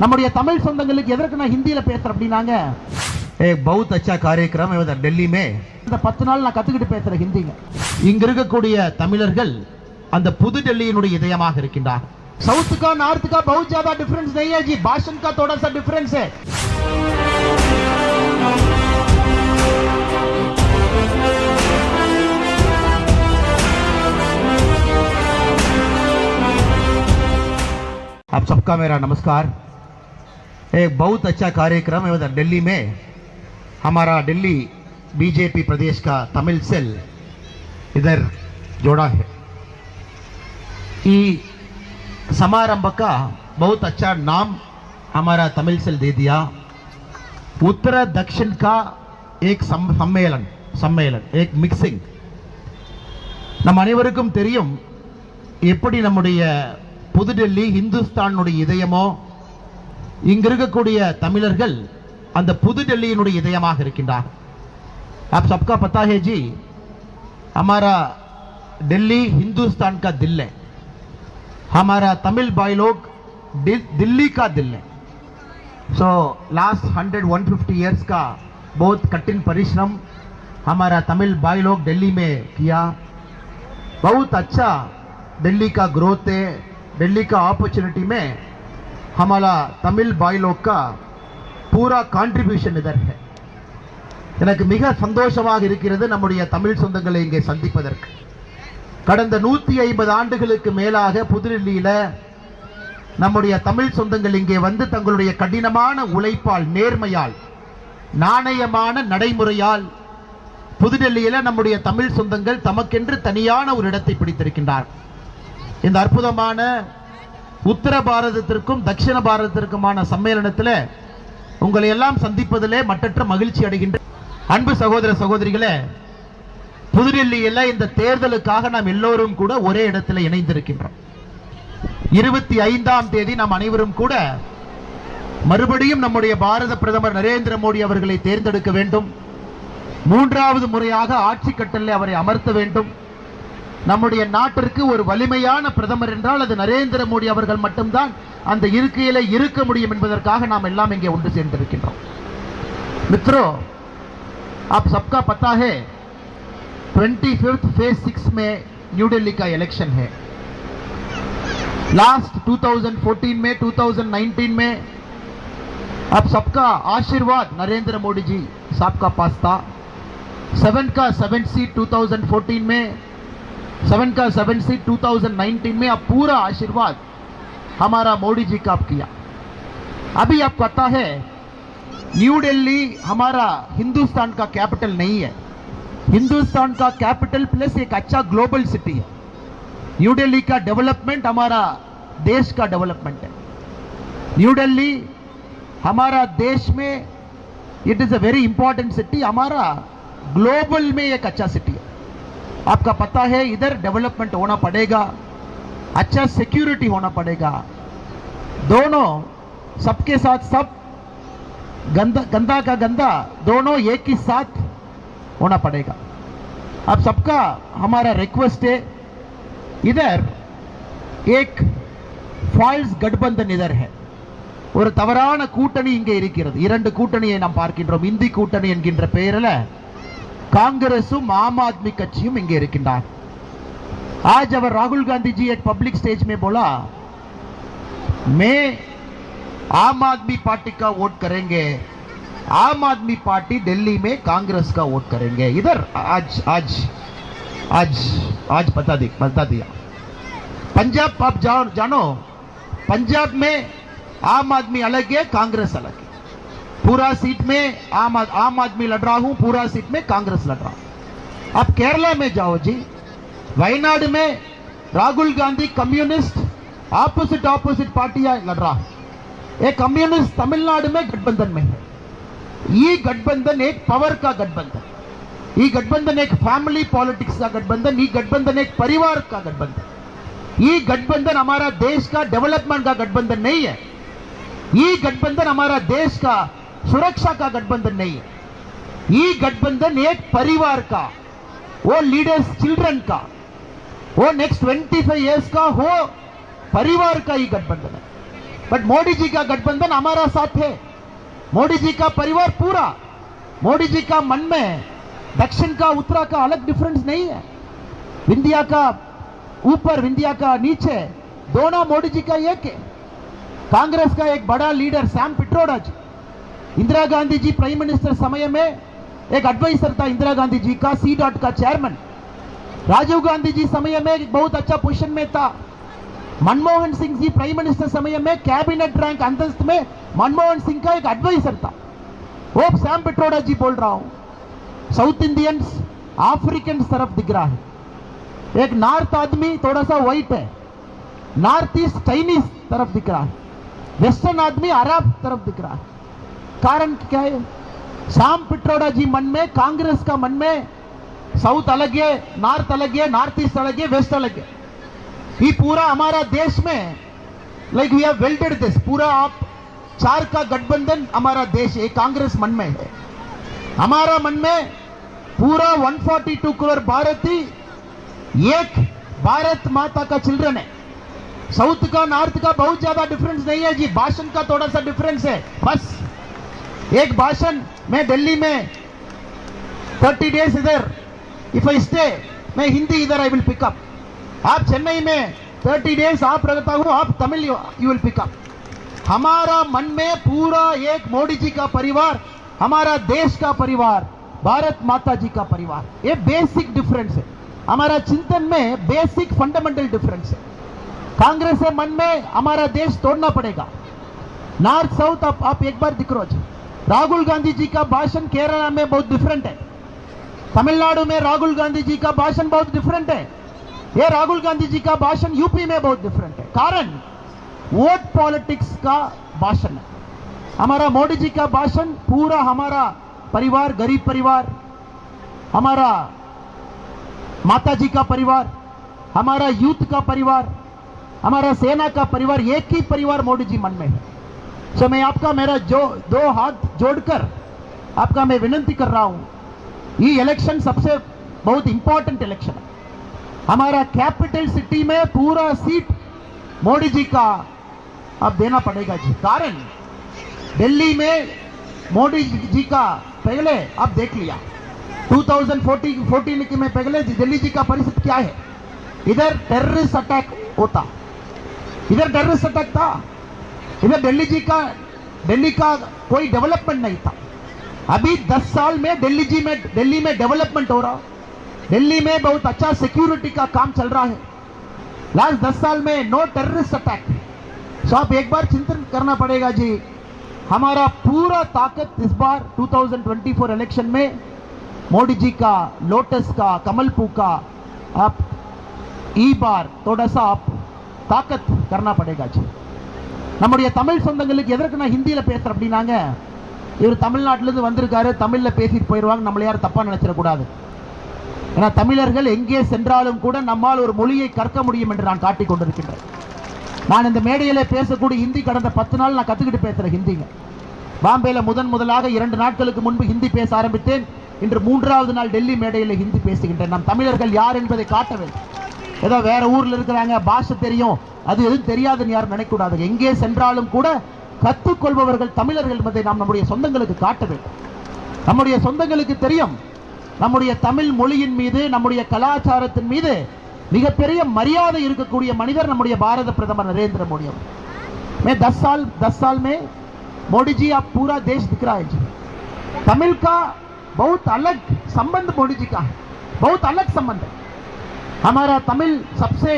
நம்முடைய தமிழ் சொந்தங்களுக்கு எதற்கு நான் ஹிந்தியில பேசுறேன் அப்படின்னாங்க एक बहुत अच्छा कार्यक्रम है उधर दिल्ली में இந்த பத்து நாள் நான் கத்துக்கிட்டு பேசுறேன் ஹிந்திங்க இங்க இருக்கக்கூடிய தமிழர்கள் அந்த புது டெல்லியினுடைய இதயமாக இருக்கின்றார் साउथ का नॉर्थ का बहुत ज्यादा डिफरेंस नहीं है जी भाषण का थोड़ा सा डिफरेंस है आप सबका मेरा नमस्कार एक बहुत अच्छा कार्यक्रम है उधर दिल्ली में हमारा दिल्ली बीजेपी प्रदेश का तमिल सेल इधर जोड़ा है ई समारंभ का बहुत अच्छा नाम हमारा तमिल सेल दे दिया उत्तर दक्षिण का एक सम- सम्मेलन सम्मेलन एक मिक्सिंग நம் அனைவருக்கும் தெரியும் எப்படி நம்முடைய புதுடெல்லி இந்துஸ்தானுடைய இதயமோ இங்க இருக்கக்கூடிய தமிழர்கள் அந்த புதுடெல்லியினுடைய இதயமாக இருக்கின்றார் आप सबका पता है जी हमारा दिल्ली हिंदुस्तान का दिल है हमारा तमिल भाई लोग दि- दिल्ली का दिल है so last hundred one fifty years का बहुत कठिन परिश्रम हमारा तमिल भाई लोग दिल्ली में किया बहुत अच्छा दिल्ली का ग्रोथ है दिल्ली का अपॉर्चुनिटी में हमारा तमिल भाई लोग का पूरा कंट्रीब्यूशन इधर है எனக்கு மிக சந்தோஷமாக இருக்கிறது நம்முடைய தமிழ் சொந்தங்களை இங்கே சந்திப்பதற்கு கடந்த நூத்தி ஐம்பது ஆண்டுகளுக்கு மேலாக புதுடில்லியில நம்முடைய தமிழ் சொந்தங்கள் இங்கே வந்து தங்களுடைய கடினமான உழைப்பால் நேர்மையால் நாணயமான நடைமுறையால் புதுடெல்லியில நம்முடைய தமிழ் சொந்தங்கள் தமக்கென்று தனியான ஒரு இடத்தை பிடித்திருக்கின்றார் இந்த அற்புதமான உத்தர பாரதத்திற்கும் தட்சிண பாரதத்திற்குமான சம்மேளனத்தில் உங்களை எல்லாம் சந்திப்பதிலே மற்றற்ற மகிழ்ச்சி அடைகின்ற அன்பு சகோதர சகோதரிகளே புதுடெல்லியில் இந்த தேர்தலுக்காக நாம் எல்லோரும் கூட ஒரே இடத்துல இணைந்திருக்கின்றோம். இருபத்தி ஐந்தாம் தேதி நாம் அனைவரும் கூட மறுபடியும் நம்முடைய பாரத பிரதமர் நரேந்திர மோடி அவர்களை தேர்ந்தெடுக்க வேண்டும். மூன்றாவது முறையாக ஆட்சி கட்டளை அவரை அமர்த்த வேண்டும். நம்முடைய நாட்டிற்கு ஒரு வலிமையான பிரதமர் என்றால் அது நரேந்திர மோடி அவர்கள் மட்டும்தான் அந்த இருக்கையில இருக்க முடியும் என்பதற்காக நாம் எல்லாம் இங்கே ஒன்று சேர்ந்திருக்கின்றோம் मित्रों आप सबका पता है ट्वेंटी फिफ्थ फेज सिक्स में न्यू दिल्ली का इलेक्शन है लास्ट 2014 में 2019 में आप सबका आशीर्वाद नरेंद्र मोदी जी साहब का पास था सेवन का सेवन सीट 2014 में सेवन का सेवन सीट 2019 में अब पूरा आशीर्वाद हमारा मोदी जी का आप किया। अभी आप पता है, न्यू दिल्ली हमारा हिंदुस्तान का कैपिटल नहीं है। हिंदुस्तान का कैपिटल प्लस एक अच्छा ग्लोबल सिटी है। न्यू दिल्ली का डेवलपमेंट हमारा देश का डेवलपमेंट है। न्यू दिल्ली हमारा देश में it is a very important city हमारा ग्लोबल में एक अच्छा सिटी है। आपका पता है इधर डेवलपमेंट होना पड़ेगा अच्छा सिक्योरिटी होना पड़ेगा दोनों सबके साथ सब गंदा गंदा का गंदा दोनों एक ही साथ होना पड़ेगा अब सबका हमारा रिक्वेस्ट है इधर एक ஃபால்ஸ் கட்பந்தன் இதர் है ஒரு தவறான கூட்டணி இங்கே இருக்கிறது இரண்டு கூட்டணியை நாம் பார்க்கின்றோம் இந்தி கூட்டணி என்கின்ற பெயரில் காங்கிரசும் ஆம் ஆத்மி கட்சியும் இங்கே இருக்கின்றார் आज अवर राहुल गांधी जी एक पब्लिक स्टेज में बोला मैं आम आदमी पार्टी का वोट करेंगे आम आदमी पार्टी दिल्ली में कांग्रेस का वोट करेंगे इधर आज आज आज आज बता दी बता दिया पंजाब आप जाओ जानो पंजाब में आम आदमी अलग है कांग्रेस अलग है पूरा सीट में आम आम आदमी लड़ रहा हूँ, पूरा सीट में कांग्रेस लड़ रहा हूँ। अब केरला में जाओ जी, वयनाड में Rahul Gandhi communist opposite opposite पार्टियाँ लड़ रहा है। एक कम्युनिस्ट तमिलनाडु में गठबंधन में है। ये गठबंधन एक पावर का गठबंधन ये गठबंधन एक फैमिली पॉलिटिक्स का गठबंधन ये गठबंधन एक परिवार का गठबंधन ये गठबंधन हमारा देश का डेवलपमेंट का गठबंधन नहीं है। ये गठबंधन हमारा देश का सुरक्षा का गठबंधन नहीं है। ये गठबंधन एक परिवार का, वो लीडर्स चिल्ड्रन का, वो नेक्स्ट ट्वेंटी फाइव ईयर्स का हो परिवार का ही गठबंधन है। बट मोदी जी का गठबंधन हमारा साथ है। मोदी जी का परिवार पूरा, मोदी जी का मन में दक्षिण का, उत्तरा का अलग डिफरेंस नहीं है। विंध्या का ऊपर, विंध्या का नीचे, दोनों मोदी जी का एक है। कांग्रेस का एक बड़ा leader Sam Pitroda ji. Indira Gandhi ji prime minister समय में एक एडवाइजर था इंदिरा गांधी जी का सी डॉट का चेयरमैन राजीव गांधी जी समय में एक बहुत अच्छा पोजिशन में था मनमोहन सिंह जी प्राइम मिनिस्टर समय में कैबिनेट रैंक अंतस्त में मनमोहन सिंह का एक एडवाइजर था वो सैम पिट्रोडा जी बोल रहा हूँ साउथ इंडियंस अफ्रीकन तरफ़ दिख रहा है एक नॉर्थ आदमी थोड़ा सा व्हाइट है नॉर्थ ईस्ट चाइनीज़ तरफ़ दिख रहा है वेस्टर्न आदमी अरब तरफ़ दिख रहा है कारण क्या है? शाम पिट्रोडा जी मन में, कांग्रेस का मन में, साउथ अलग है नॉर्थ अलग है नॉर्थ ईस्ट अलग है वेस्ट अलग। है ये पूरा हमारा देश में like we have welded this पूरा आप चार का गठबंधन हमारा देश है कांग्रेस मन में है। हमारा मन में पूरा 142 करोड़ भारती, एक भारत माता का चिल्ड्रन है। साउथ का, नॉर्थ का बहुत ज़्यादा डिफरेंस नहीं है जी, भाषण का थोड़ा सा डिफरेंस है, बस। एक भाषण मैं दिल्ली में 30 डेज़ इधर। इफ़ आई स्टे मैं हिंदी इधर आई विल पिकअप आप चेन्नई में 30 डेज़ आप रहता हूँ आप तमिल यू विल पिकअप हमारा मन में पूरा एक मोदी जी का परिवार हमारा देश का परिवार भारत माता जी का परिवार। ये बेसिक डिफरेंस है। हमारा चिंतन में बेसिक फंडामेंटल डिफरेंस है। कांग्रेस के मन में हमारा देश तोड़ना पड़ेगा। नॉर्थ साउथ आप, आप एक बार दिख रहे राहुल गांधी जी का भाषण केरला में बहुत डिफरेंट है। तमिलनाडु में राहुल गांधी जी का भाषण बहुत डिफरेंट है। ये राहुल गांधी जी का भाषण यूपी में बहुत डिफरेंट है। कारण वोट पॉलिटिक्स का भाषण है। हमारा मोदी जी का भाषण पूरा हमारा परिवार, गरीब परिवार, हमारा माता जी का परिवार, हमारा यूथ का परिवार, हमारा सेना का परिवार, एक ही परिवार मोदी जी मन में है। सो मैं आपका मेरा जो, दो हाथ जोड़कर आपका मैं विनंती कर रहा हूँ। ये इलेक्शन सबसे बहुत इंपॉर्टेंट इलेक्शन है। हमारा कैपिटल सिटी में पूरा सीट मोदी जी का अब देना पड़ेगा जी। कारण, दिल्ली में मोदी जी का पहले अब देख लिया। 2014 14 की में पहले दिल्ली जी का परिस्थिति क्या है? इधर टेररिस्ट अटैक होता। इधर टेररिस्ट अटैक था। इधर दिल्ली जी का, दिल्ली का कोई डेवलपमेंट नहीं था। अभी 10 साल में दिल्ली जी में, दिल्ली में डेवलपमेंट हो रहा दिल्ली में बहुत अच्छा सिक्योरिटी का काम चल रहा है। लास्ट 10 साल में नो टेररिस्ट अटैक सो आप एक बार चिंतन करना पड़ेगा जी। हमारा पूरा ताकत इस बार 2024 इलेक्शन में मोदी जी का, लोटस का कमलपू का, आप ई बार थोड़ा सा आप ताकत करना पड़ेगा जी। நம்முடைய தமிழ் சொந்தங்களுக்கு எதற்கு நான் ஹிந்தியில் பேசுகிறேன் அப்படின்னாங்க? இவர் தமிழ்நாட்டிலேருந்து வந்திருக்காரு தமிழில் பேசிட்டு போயிடுவாங்க நம்மளை யாரும் தப்பாக நினச்சிடக்கூடாது. ஏன்னா தமிழர்கள் எங்கே சென்றாலும் கூட நம்மால் ஒரு மொழியை கற்க முடியும் என்று நான் காட்டிக் கொண்டிருக்கின்றேன். நான் இந்த மேடையில் பேசக்கூடிய ஹிந்தி கடந்த பத்து நாள் நான் கற்றுக்கிட்டு பேசுகிறேன் ஹிந்திங்க. பாம்பேயில் முதன் முதலாக இரண்டு நாட்களுக்கு முன்பு ஹிந்தி பேச ஆரம்பித்தேன். இன்று மூன்றாவது நாள் டெல்லி மேடையில் ஹிந்தி பேசுகின்றேன். நம் தமிழர்கள் யார் என்பதை காட்ட வேண்டும் ஏதோ வேற ஊர்ல இருக்கிறாங்க பாஷை தெரியும் அது எதுவும் தெரியாதுன்னு யாரும் நினைக்கக்கூடாது எங்கே சென்றாலும் கூட கற்றுக்கொள்பவர்கள் தமிழர்கள் என்பதை நாம் நம்முடைய சொந்தங்களுக்கு காட்ட வேண்டும் நம்முடைய சொந்தங்களுக்கு தெரியும் நம்முடைய தமிழ் மொழியின் மீது நம்முடைய கலாச்சாரத்தின் மீது மிகப்பெரிய மரியாதை இருக்கக்கூடிய மனிதர் நம்முடைய பாரத பிரதமர் नरेंद्र मोदी அவர் मैं दस साल दस साल में मोदी जी आप पूरा देश दिख रहा है जी तमिल का बहुत अलग संबंध मोदी जी का है बहुत अलग संबंध है हमारा तमिल सबसे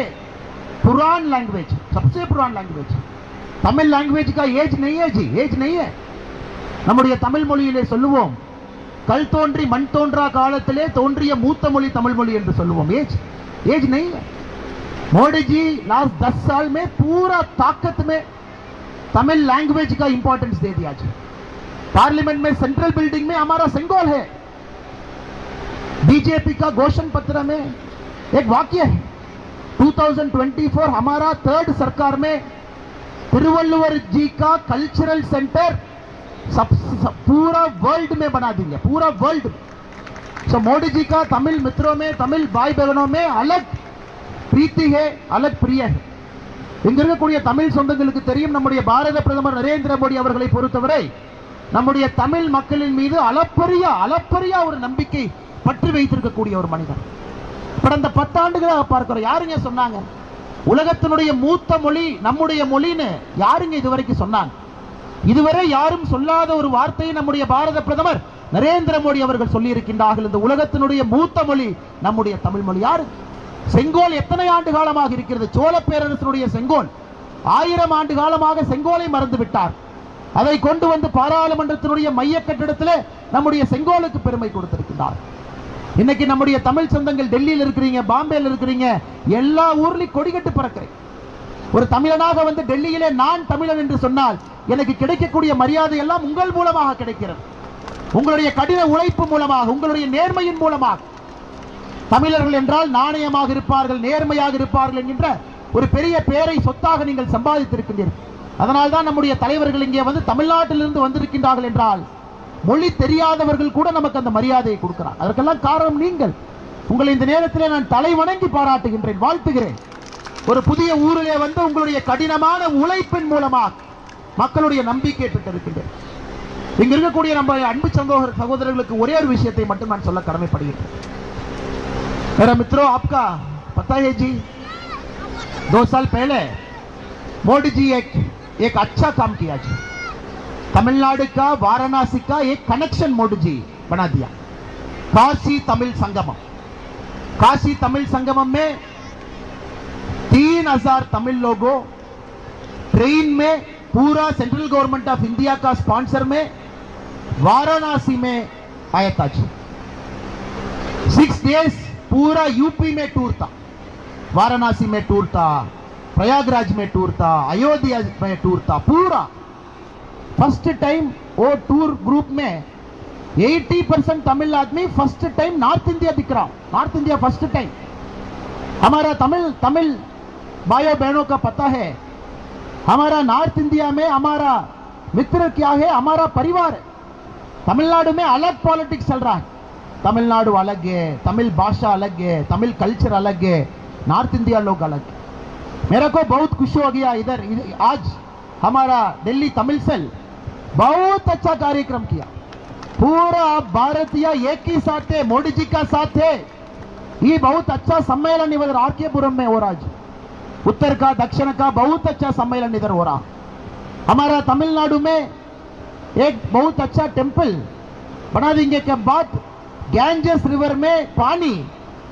पुरान लैंग्वेज सबसे पुरान लैंग्वेज தமிழ் லாங்குவேஜ் का ஏஜ் नहीं है जी ஏஜ் नहीं है நம்முடைய தமிழ் மொழியிலே சொல்லுவோம் கல் தோன்றி மண் தோன்றா காலத்திலே தோன்றிய மூத்த மொழி தமிழ் மொழி என்று சொல்லுவோம் ஏஜ் एज नहीं है मोदी जी लास्ट दस साल में पूरा ताकत में तमिल लैंग्वेज का इंपॉर्टेंस दे दिया जी पार्लियामेंट में सेंट्रल बिल्डिंग में हमारा सिंगोल है बीजेपी का घोषण पत्र में एक वाक्य है 2024 हमारा थर्ड सरकार में तिरुवल्लुवर जी का कल्चरल सेंटर सब, सब पूरा वर्ल्ड में बना देंगे पूरा वर्ल्ड में सो मोदी जी का तमिल मित्रों में तमिल भाई बहनों में अलग प्रीति है अलग प्रिय है இங்க இருக்கக்கூடிய தமிழ் சொந்தங்களுக்கு தெரியும் நம்முடைய பாரத பிரதமர் நரேந்திர மோடி அவர்களை பொறுத்தவரை நம்முடைய தமிழ் மக்களின் மீது அளப்பரிய அளப்பரிய ஒரு நம்பிக்கை பற்றி வைத்திருக்கக்கூடிய ஒரு மனிதர் கடந்த பத்தாண்டுகளாக பார்க்கிறோம். யாருங்க சொன்னாங்க? உலகத்தினுடைய மூத்த மொழி நம்முடைய மொழின்னு யாருங்க இதுவரைக்கும் சொன்னாங்க? இதுவரை யாரும் சொல்லாத ஒரு வார்த்தையை நம்முடைய பாரத பிரதமர் நரேந்திர மோடி அவர்கள் சொல்லி இருக்கின்றார்கள் இந்த உலகத்தினுடைய மூத்த மொழி நம்முடைய தமிழ் மொழி. யாரு? செங்கோல் எத்தனை ஆண்டு காலமாக இருக்கிறது? சோழ பேரரசனுடைய செங்கோல் ஆயிரம் ஆண்டு காலமாக செங்கோலை மறந்து விட்டார் அதை கொண்டு வந்து பாராளுமன்றத்தினுடைய மைய கட்டிடத்தில் நம்முடைய செங்கோலுக்கு பெருமை கொடுத்திருக்கின்றார். இன்னைக்கு நம்முடைய தமிழ் சொந்தங்கள் டெல்லியில் இருக்கிறீங்க பாம்பேல இருக்கிறீங்க எல்லா ஊர்லையும் கொடிகட்டு பறக்கிறேன் ஒரு தமிழனாக வந்து டெல்லியிலே நான் தமிழன் என்று சொன்னால் எனக்கு கிடைக்கக்கூடிய மரியாதை எல்லாம் உங்கள் மூலமாக கிடைக்கிறது. உங்களுடைய கடின உழைப்பு மூலமாக உங்களுடைய நேர்மையின் மூலமாக. தமிழர்கள் என்றால் நாணயமாக இருப்பார்கள் நேர்மையாக இருப்பார்கள் என்கின்ற ஒரு பெரிய பேரை சொத்தாக நீங்கள் சம்பாதித்திருக்கின்றீர்கள். அதனால்தான் நம்முடைய தலைவர்கள் இங்கே வந்து தமிழ்நாட்டிலிருந்து வந்திருக்கின்றார்கள் என்றால் மொழி தெரியாதவர்கள் கூட நமக்கு அந்த மரியாதையை கொடுக்கிறார் அதற்கெல்லாம் காரணம் நீங்கள் உங்களை இந்த நேரத்திலே நான் தலை வணங்கி பாராட்டுகின்றேன் வாழ்த்துகிறேன் ஒரு புதிய ஊரிலே வந்து உங்களுடைய கடினமான உழைப்பின் மூலமாக மக்களுடைய நம்பிக்கை பெற்றிருக்கின்றேன் இங்க இருக்கக்கூடிய நம்ம அன்பு சகோதர சகோதரர்களுக்கு ஒரே ஒரு விஷயத்தை மட்டும் நான் சொல்ல கடமைப்படுகின்றேன் मेरा मित्रों आपका पता है जी दो साल पहले मोदी जी एक एक अच्छा काम किया जी तमिलनाडु का वाराणसी का एक कनेक्शन मोड जी बना दिया काशी तमिल संगमम काशी तमिल संगमम में तीन हज़ार तमिल लोगों ट्रेन में पूरा सेंट्रल गवर्नमेंट ऑफ़ इंडिया का स्पॉन्सर में वाराणसी में आया था जी सिक्स डेज़ पूरा यूपी में टूर था वाराणसी में टूर था प्रयागराज में टूर था अयोध्या में टूर था पूरा फ़र्स्ट टाइम वो टूर ग्रुप में 80 परसेंट तमिल आदमी फ़र्स्ट टाइम नॉर्थ इंडिया दिख रहा नॉर्थ इंडिया फ़र्स्ट टाइम हमारा तमिल तमिल भाइयों, बहनों का पता है। हमारा नॉर्थ इंडिया में हमारा मित्र क्या है? हमारा परिवार है। तमिलनाडु में अलग पॉलिटिक्स चल रहा है। तमिलनाडु अलग है, तमिल भाषा अलग है, तमिल कल्चर अलग है नॉर्थ इंडिया लोग अलग है। मेरे को बहुत खुशी हो गया इधर। इधर- आज हमारा दिल्ली तमिल सेल बहुत अच्छा कार्यक्रम किया। पूरा भारतीय एक ही साथ है मोदी जी का साथ है ये बहुत अच्छा सम्मेलन इधर आर के पुरम में हो रहा है। उत्तर का, दक्षिण का बहुत अच्छा सम्मेलन इधर हो रहा। हमारा तमिलनाडु में एक बहुत अच्छा टेंपल बना देंगे के बाद गैंजेस रिवर में पानी,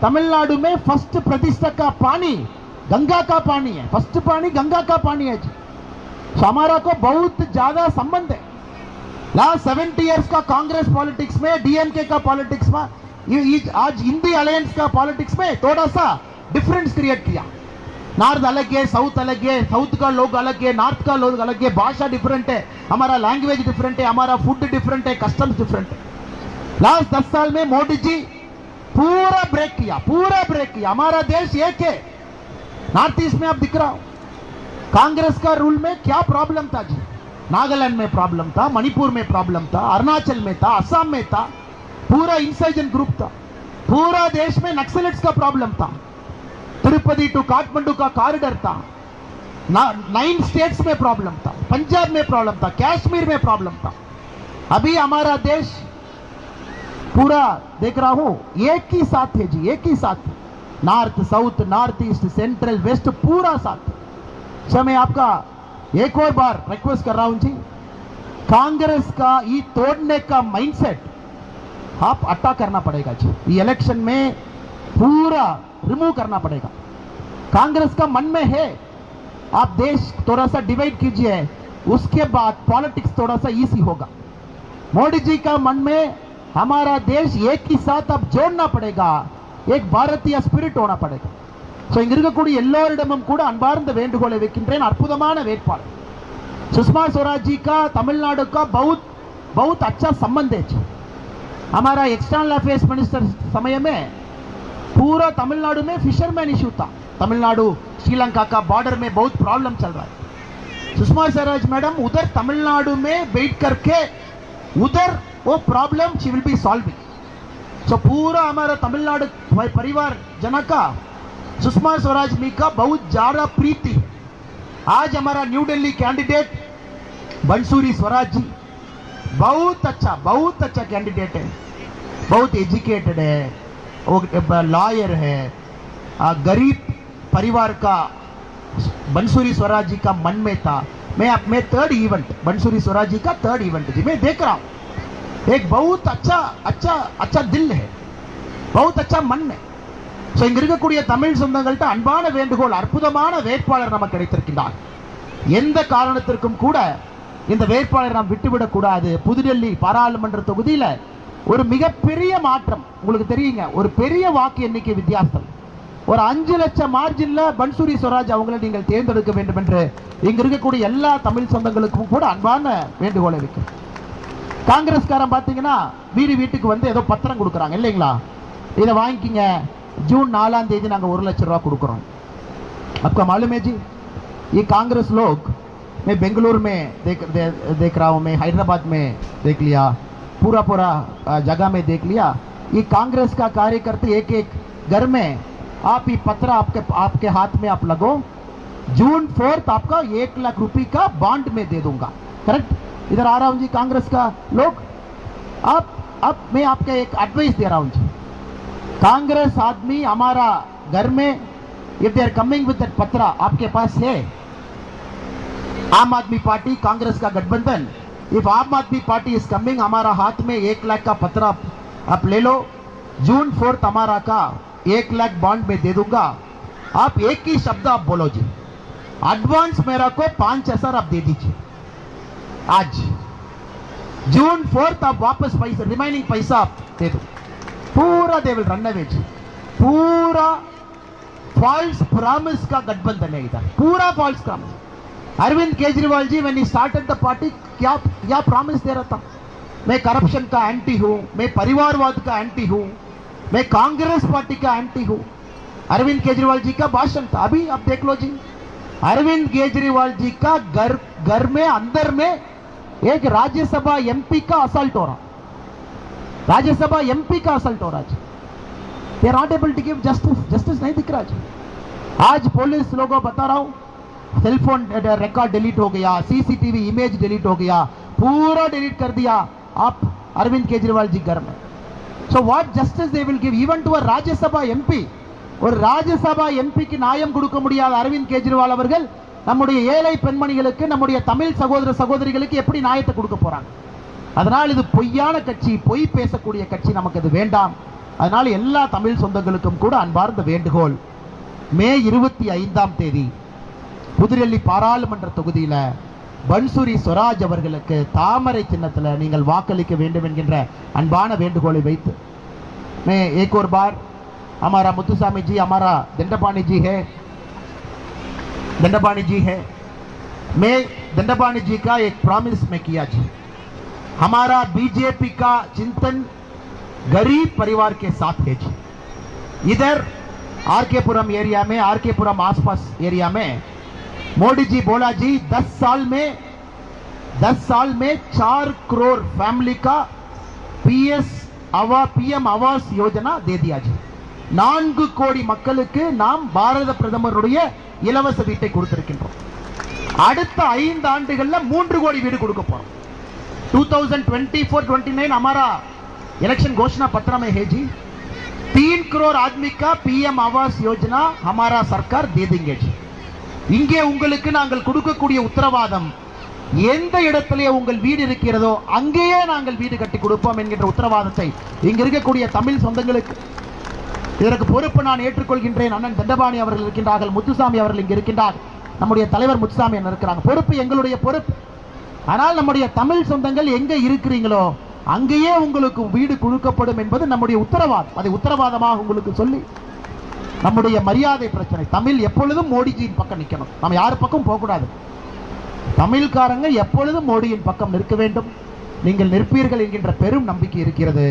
तमिलनाडु में फ़र्स्ट प्रतिष्ठा का पानी, गंगा का पानी है। फ़र्स्ट पानी, गंगा का पानी है जी। हमारा को बहुत ज़्यादा संबंध है। लास्ट सेवेंटी इयर्स का कांग्रेस पॉलिटिक्स में डीएमके का पॉलिटिक्स में आज हिंदी अलायंस का पॉलिटिक्स में थोड़ा सा डिफरेंस क्रिएट किया। नॉर्थ अलग है साउथ अलग है साउथ का लोग अलग है नॉर्थ का लोग अलग है, भाषा डिफरेंट है, हमारा लैंग्वेज डिफरेंट है, हमारा फ़ूड डिफरेंट है कस्टम्स डिफरेंट है। लास्ट दस साल में मोदी जी पूरा ब्रेक किया, पूरा ब्रेक किया। हमारा देश एक है। नॉर्थ ईस्ट में आप दिख रहा हो। कांग्रेस का रूल में क्या प्रॉब्लम था जी? नागालैंड में प्रॉब्लम था, मणिपुर में प्रॉब्लम था, अरुणाचल में था, असम में था, पूरा इंसर्जन ग्रुप था। पूरा देश में नक्सलिट्स का प्रॉब्लम था। तिरुपति टू काठमांडू का कॉरिडोर था। नाइन स्टेट्स में प्रॉब्लम था। पंजाब में प्रॉब्लम था। कश्मीर में प्रॉब्लम था। अभी हमारा देश पूरा देख रहा हूँ, एक ही साथ है जी, एक ही साथ north south north east central west पूरा साथ है। मैं आपका एक और बार रिक्वेस्ट कर रहा हूँ जी। कांग्रेस का ये तोड़ने का माइंडसेट आप अट्टा करना पड़ेगा जी। ये इलेक्शन में पूरा रिमूव करना पड़ेगा। कांग्रेस का मन में है, आप देश थोड़ा सा डिवाइड कीजिए, उसके बाद पॉलिटिक्स थोड़ा सा इजी होगा। मोदी जी का मन में हमारा देश एक ही साथ अब जोड़ना पड़ेगा, एक भारतीय स्पिरिट होना पड़ेगा। ஸோ இங்க இருக்கக்கூடிய எல்லோரிடமும் கூட அன்பார்ந்த வேண்டுகோளை வைக்கின்றேன் அற்புதமான வேட்பாளர் सुषमा स्वराज जी का तमिलनाडु का बहुत बहुत अच्छा संबंध है जी। हमारा एक्सटर्नल अफेयर्स मिनिस्टर समय में पूरा तमिलनाडु में फिशरमैन इशू था तमिलनाडु श्रीलंका का बॉर्डर में बहुत प्रॉब्लम चल रहा है सुषमा स्वराज मैडम उधर तमिलनाडु में बैठ करके उधर वो problem she will be solving so पूरा हमारा तमिलनाडु परिवार जन का सुषमा स्वराज मी का बहुत ज़्यादा प्रीति है। आज हमारा न्यू दिल्ली कैंडिडेट बंसूरी स्वराज जी बहुत अच्छा बहुत अच्छा कैंडिडेट है। बहुत एजुकेटेड है वो लॉयर है। गरीब परिवार का बंसूरी स्वराज जी का मन में था। मैं अपने थर्ड इवेंट बंसूरी स्वराज जी का थर्ड इवेंट जी। मैं देख रहा हूँ। एक बहुत अच्छा अच्छा अच्छा दिल है। बहुत अच्छा மண் ஸோ இங்கே இருக்கக்கூடிய தமிழ் சொந்தங்கள்கிட்ட அன்பான வேண்டுகோள் அற்புதமான வேட்பாளர் நமக்கு கிடைத்திருக்கின்றார். எந்த காரணத்திற்கும் கூட இந்த வேட்பாளரை நாம் விட்டுவிடக்கூடாது புதுடெல்லி பாராளுமன்ற தொகுதியில் ஒரு மிகப்பெரிய மாற்றம் உங்களுக்கு தெரியுங்க ஒரு பெரிய வாக்கு எண்ணிக்கை வித்தியாசம். ஒரு அஞ்சு லட்சம் மார்ஜின்ல பன்சூரி ஸ்வராஜ் அவங்களை நீங்கள் தேர்ந்தெடுக்க வேண்டும் என்று இங்க இருக்கக்கூடிய எல்லா தமிழ் சொந்தங்களுக்கும் கூட அன்பான வேண்டுகோளை வைக்கிறேன். காங்கிரஸ்காரன் பார்த்தீங்கன்னா வீடு வீட்டுக்கு வந்து ஏதோ பத்திரம் கொடுக்குறாங்க இல்லைங்களா? இதை வாங்கிக்கிங்க. ஜூன் நாலாம் தேதி நாங்கள் ஒரு லட்சம் ரூபா கொடுக்குறோம் आपका मालूम है जी ये कांग्रेस लोग मैं बेंगलुरु में देख दे, देख रहा हूँ मैं हैदराबाद में देख लिया पूरा पूरा अ, जगह में देख लिया ये कांग्रेस का कार्यकर्ता एक एक घर में आप ये पत्र आपके आपके हाथ में आप लगो जून फोर्थ आपका एक लाख रुपए का बॉन्ड में दे दूंगा करेक्ट इधर आ रहा हूँ जी कांग्रेस का लोग अब अब मैं आपका एक एडवाइस दे रहा हूँ जी कांग्रेस आदमी हमारा घर में if they are coming with that पत्रा आपके पास है। आम आदमी पार्टी, कांग्रेस का गठबंधन। इफ़ आम आदमी पार्टी इज़ कमिंग हमारा हाथ में एक लाख का पत्रा आप ले लो। जून फोर्थ हमारा का एक लाख बॉन्ड में दे दूँगा। आप एक ही शब्द आप बोलो जी। एडवांस मेरा को पाँच हज़ार आप दे दीजिए। आज। जून फोर्थ आप वापस पैसा रिमाइनिंग पैसा आप दे दो। पूरा दे विल रन अवे जी पूरा फॉल्स प्रॉमिस का गठबंधन है इधर। पूरा फॉल्स प्रॉमिस अरविंद केजरीवाल जी ही स्टार्टेड द पार्टी क्या क्या प्रॉमिस दे रहा था? मैं करप्शन का एंटी हूँ, मैं परिवारवाद का एंटी हूँ, मैं कांग्रेस पार्टी का एंटी हूँ। अरविंद केजरीवाल जी का भाषण था। अभी आप देख लो जी। अरविंद केजरीवाल जी का घर घर में, अंदर में एक राज्यसभा एमपी का असल्ट हो रहा। राज्यसभा एमपी का असल्ट हो रहा जी they not able to give justice justice नहीं दिख रहा जी आज पुलिस लोगों बता रहा हूं सेलफोन रिकॉर्ड डिलीट हो गया सीसीटीवी इमेज डिलीट हो गया पूरा डिलीट कर दिया आप अरविंद केजरीवाल जी घर में so what justice they will give even to a Rajya Sabha MP ஒரு ராஜ்யசபா எம்பிக்கு நியாயம் கொடுக்க முடியாத அரவிந்த் கெஜ்ரிவால் அவர்கள் நம்முடைய ஏழை பெண்மணிகளுக்கு நம்முடைய தமிழ் சகோதர சகோதரிகளுக்கு எப்படி நியாயத்தை கொடுக்க போறாங்க அதனால் இது பொய்யான கட்சி பொய் பேசக்கூடிய கட்சி நமக்கு இது வேண்டாம் அதனால் எல்லா தமிழ் சொந்தங்களுக்கும் கூட அன்பார்ந்த வேண்டுகோள் மே இருபத்தி ஐந்தாம் தேதி புதுடெல்லி பாராளுமன்ற தொகுதியில பன்சூரி ஸ்வராஜ் அவர்களுக்கு தாமரை சின்னத்துல நீங்கள் வாக்களிக்க வேண்டும் என்கின்ற அன்பான வேண்டுகோளை வைத்து मैं एक और बार हमारा मुत्तुस्वामी जी हमारा दंडपाणी जी है दंडपाणी जी है मैं दंडपाणी जी का एक प्रॉमिस में किया जी हमारा बीजेपी का चिंतन गरीब परिवार के साथ है जी इधर आर के पुरम एरिया में आर के पुरम आसपास एरिया में मोदी जी बोला जी 10 साल में 10 साल में चार करोड़ फैमिली का पीएस அவா பிஎம் ஆவாஸ் யோஜனா दे दिया जी நான்கு கோடி மக்களுக்கு நாம் பாரத பிரதமருடைய இலவச வீட்டை கொடுத்திருக்கின்றோம் அடுத்த ஐந்து ஆண்டுகள்ல மூன்று கோடி வீடு கொடுக்க போறோம் 2024 29 हमारा इलेक्शन घोषणा पत्र में है जी तीन करोड़ आदमी का पीएम आवास योजना हमारा सरकार दे देंगे जी இங்கே உங்களுக்கு நாங்கள் கொடுக்கக்கூடிய உத்தரவாதம் எந்த இடத்திலே உங்கள் வீடு இருக்கிறதோ அங்கேயே நாங்கள் வீடு கட்டி கொடுப்போம் என்கின்ற உத்தரவாதத்தை இங்க இருக்கக்கூடிய தமிழ் சொந்தங்களுக்கு இதற்கு பொறுப்பு நான் ஏற்றுக்கொள்கின்றேன் அண்ணன் தண்டபாணி அவர்கள் இருக்கின்றார்கள் முத்துசாமி அவர்கள் இங்க இருக்கின்றார் நம்முடைய தலைவர் முத்துசாமி அண்ணன் இருக்கிறாங்க பொறுப்பு எங்களுடைய பொறுப்பு ஆனால் நம்முடைய தமிழ் சொந்தங்கள் எங்க இருக்கிறீங்களோ அங்கேயே உங்களுக்கு வீடு கொடுக்கப்படும் என்பது நம்முடைய உத்தரவாதம் அதை உத்தரவாதமாக உங்களுக்கு சொல்லி நம்முடைய மரியாதை பிரச்சனை தமிழ் எப்பொழுதும் மோடிஜியின் பக்கம் நிற்கணும் நம்ம யார் பக்கம் போகக்கூடாது தமிழ்காரங்க எப்பொழுதும் மோடியின் பக்கம் நிற்க வேண்டும் நீங்கள் நிற்பீர்கள் என்கின்ற பெரும் நம்பிக்கை இருக்கிறது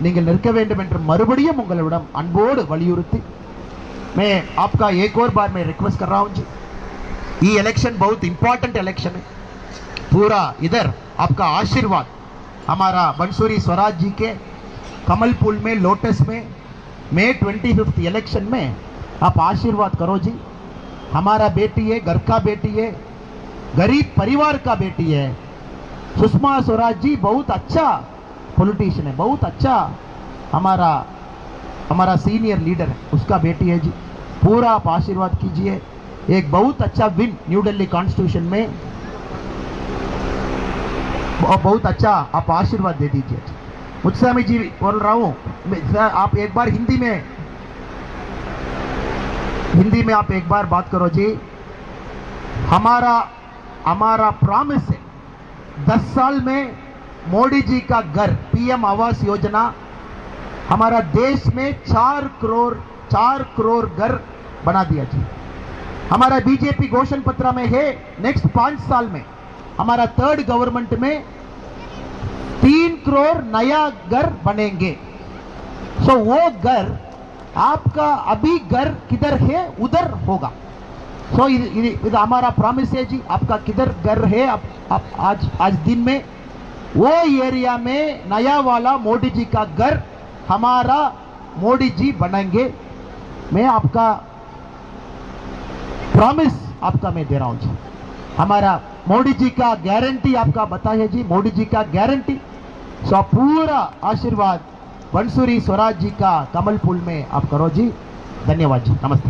நீங்கள் நிற்க வேண்டும் என்று மறுபடியும் உங்களிடம் அன்போடு வலியுறுத்தி मैं आपका एक और बार मैं रिक्वेस्ट कर रहा हूं जी ये इलेक्शन बहुत इंपॉर्टेंट इलेक्शन है पूरा इधर आपका आशीर्वाद। हमारा बंसूरी स्वराज जी के कमल पुल में, लोटस में मई ट्वेंटी फिफ्थ इलेक्शन में आप आशीर्वाद करो जी। हमारा बेटी है, घर का बेटी है, गरीब परिवार का बेटी है। सुषमा स्वराज जी बहुत अच्छा पॉलिटिशियन है, बहुत अच्छा हमारा हमारा सीनियर लीडर है, उसका बेटी है जी। पूरा आप आशीर्वाद कीजिए। एक बहुत अच्छा विन न्यू दिल्ली कॉन्स्टिट्यूशन में और बहुत अच्छा आप आशीर्वाद दे दीजिए। मुत्सामी जी बोल रहा हूँ आप एक बार हिंदी में हिंदी में आप एक बार बात करो जी। हमारा हमारा प्रॉमिस है, दस साल में मोदी जी का घर, पीएम आवास योजना, हमारा देश में चार करोड़ चार करोड़ घर बना दिया जी। हमारा बीजेपी घोषण पत्र में है नेक्स्ट पाँच साल में। हमारा थर्ड गवर्नमेंट में तीन करोड़ नया घर बनेंगे। सो वो घर आपका अभी घर किधर है? उधर होगा। सो so, हमारा प्रॉमिस है जी आपका किधर घर है? आप, आप आज आज दिन में वो एरिया में नया वाला मोदी जी का घर हमारा मोदी जी बनाएँगे। मैं आपका प्रॉमिस आपका मैं दे रहा हूँ जी। हमारा मोदी जी का गारंटी आपका बताइए जी, मोदी जी का गारंटी सो पूरा आशीर्वाद बंसूरी स्वराज जी का कमल पुल में आप करो जी। धन्यवाद जी, नमस्ते।